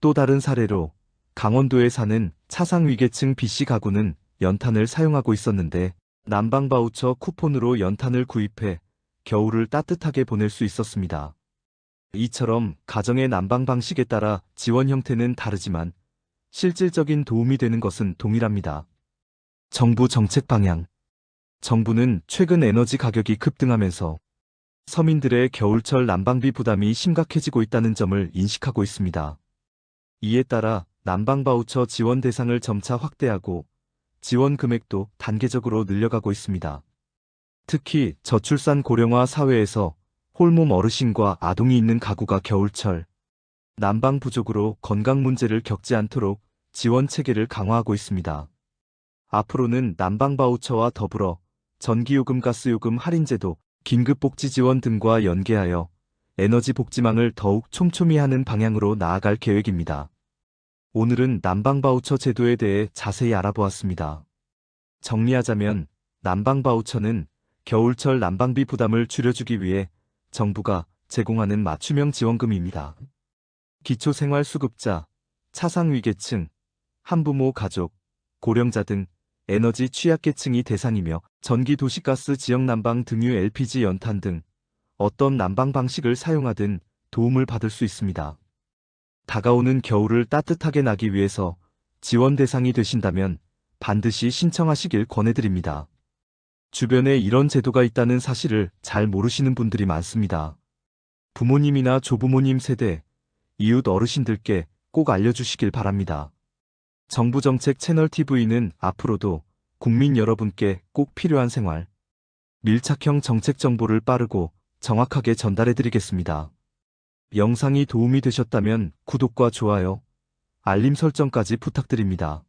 또 다른 사례로 강원도에 사는 차상 위계층 B씨 가구는 연탄을 사용하고 있었는데 난방 바우처 쿠폰으로 연탄을 구입해 겨울을 따뜻하게 보낼 수 있었습니다. 이처럼 가정의 난방 방식에 따라 지원 형태는 다르지만 실질적인 도움이 되는 것은 동일합니다. 정부 정책 방향 정부는 최근 에너지 가격이 급등하면서 서민들의 겨울철 난방비 부담이 심각해지고 있다는 점을 인식하고 있습니다. 이에 따라 난방 바우처 지원 대상을 점차 확대하고 지원 금액도 단계적으로 늘려가고 있습니다. 특히 저출산 고령화 사회에서 홀몸 어르신과 아동이 있는 가구가 겨울철 난방 부족으로 건강 문제를 겪지 않도록 지원 체계를 강화하고 있습니다. 앞으로는 난방 바우처와 더불어 전기요금 가스요금 할인제도 긴급복지 지원 등과 연계하여 에너지 복지망을 더욱 촘촘히 하는 방향으로 나아갈 계획입니다. 오늘은 난방 바우처 제도에 대해 자세히 알아보았습니다. 정리하자면 난방 바우처는 겨울철 난방비 부담을 줄여주기 위해 정부가 제공하는 맞춤형 지원금입니다. 기초생활수급자, 차상위계층, 한부모 가족, 고령자 등 에너지 취약계층이 대상이며 전기 도시가스 지역 난방 등유 LPG 연탄 등 어떤 난방 방식을 사용하든 도움을 받을 수 있습니다. 다가오는 겨울을 따뜻하게 나기 위해서 지원 대상이 되신다면 반드시 신청하시길 권해드립니다. 주변에 이런 제도가 있다는 사실을 잘 모르시는 분들이 많습니다. 부모님이나 조부모님 세대, 이웃 어르신들께 꼭 알려주시길 바랍니다. 정부 정책 채널 TV는 앞으로도 국민 여러분께 꼭 필요한 생활, 밀착형 정책 정보를 빠르고 정확하게 전달해 드리겠습니다. 영상이 도움이 되셨다면 구독과 좋아요, 알림 설정까지 부탁드립니다.